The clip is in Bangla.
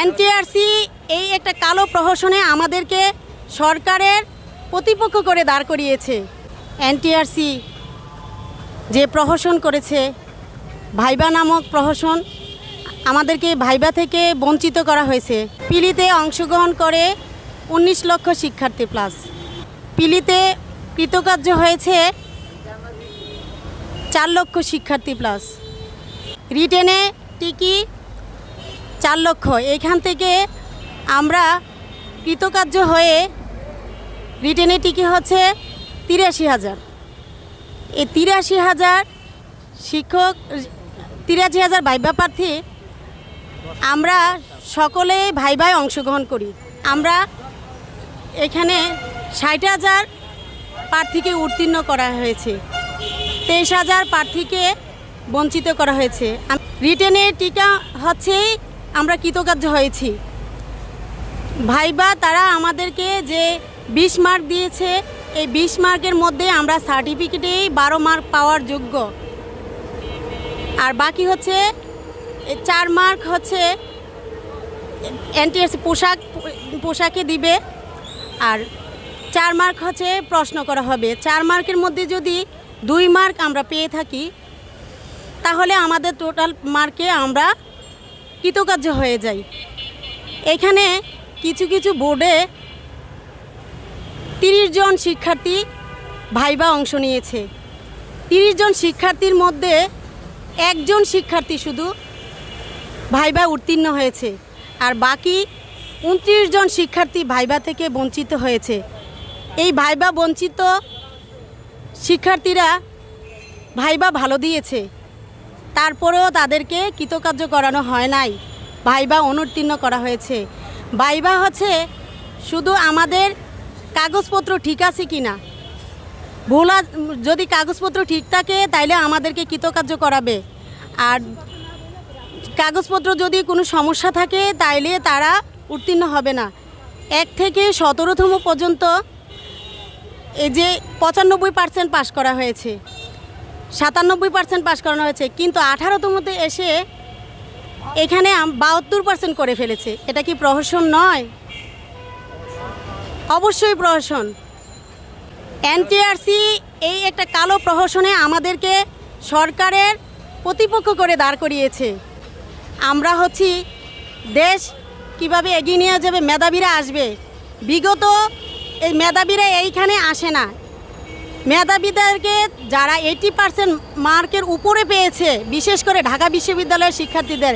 এনটিআরসি এই একটা কালো প্রহসনে আমাদেরকে সরকারের প্রতিপক্ষ করে দাঁড় করিয়েছে। এনটিআরসি যে প্রহসন করেছে, ভাইবা নামক প্রহসন, আমাদেরকে ভাইবা থেকে বঞ্চিত করা হয়েছে। পিলিতে অংশগ্রহণ করে উনিশ লক্ষ শিক্ষার্থী প্লাস পিলিতে কৃতকার্য হয়েছে চার লক্ষ শিক্ষার্থী প্লাস রিটেনে টিকি চার লক্ষ। এখান থেকে আমরা কৃতকার্য হয়ে রিটেনে টিকি হচ্ছে তিরাশি হাজার। এই তিরাশি হাজার শিক্ষক, তিরাশি হাজার ভাইবা প্রার্থী আমরা সকলে ভাইভাই অংশগ্রহণ করি। আমরা এখানে ষাট হাজার প্রার্থীকে উত্তীর্ণ করা হয়েছে। তেইশ হাজার প্রার্থীকে বঞ্চিত করা হয়েছে। রিটেনের টিকা হচ্ছে আমরা কৃতকার্য হয়েছি। ভাইবা, তারা আমাদেরকে যে বিশ মার্ক দিয়েছে, এই বিশ মার্কের মধ্যে আমরা সার্টিফিকেটেই বারো মার্ক পাওয়ার যোগ্য। আর বাকি হচ্ছে চার মার্ক হচ্ছে এনটিএস পোশাক, পোশাকে দিবে। আর চার মার্ক হচ্ছে প্রশ্ন করা হবে। চার মার্কের মধ্যে যদি দুই মার্ক আমরা পেয়ে থাকি, তাহলে আমাদের টোটাল মার্কে আমরা কৃতকার্য হয়ে যাই। এখানে কিছু কিছু বোর্ডে তিরিশ জন শিক্ষার্থী ভাইবা অংশ নিয়েছে। তিরিশ জন শিক্ষার্থীর মধ্যে একজন শিক্ষার্থী শুধু ভাইবা উত্তীর্ণ হয়েছে আর বাকি উনত্রিশ জন শিক্ষার্থী ভাইবা থেকে বঞ্চিত হয়েছে। এই ভাইবা বঞ্চিত শিক্ষার্থীরা ভাইবা ভালো দিয়েছে। তারপরেও তাদেরকে কৃতকার্য করানো হয় নাই। ভাইবা অনুত্তীর্ণ করা হয়েছে। ভাইবা হচ্ছে, শুধু আমাদের কাগজপত্র ঠিক আছে কি না ভোলা যদি কাগজপত্র ঠিক থাকে, তাইলে আমাদেরকে কৃতকার্য করাবে। আর কাগজপত্র যদি কোনো সমস্যা থাকে, তাইলে তারা উত্তীর্ণ হবে না। এক থেকে সতেরোতম পর্যন্ত এই যে পঁচানব্বই পার্সেন্ট পাশ করা হয়েছে। সাতানব্বই পার্সেন্ট পাশ করানো হয়েছে, কিন্তু আঠারোতমতে এসে এখানে বাহাত্তর পার্সেন্ট করে ফেলেছে। এটা কি প্রহসন নয়? অবশ্যই প্রহসন। এনটিআরসি এই একটা কালো প্রহসনে আমাদেরকে সরকারের প্রতিপক্ষ করে দাঁড় করিয়েছে। আমরা হচ্ছি দেশ, কীভাবে এগিয়ে নিয়ে যাবে, মেধাবীরা আসবে। বিগত এই মেধাবীরা এইখানে আসে না। মেধাবীদেরকে যারা এইটি পার্সেন্ট মার্কের উপরে পেয়েছে বিশেষ করে ঢাকা বিশ্ববিদ্যালয়ের শিক্ষার্থীদের।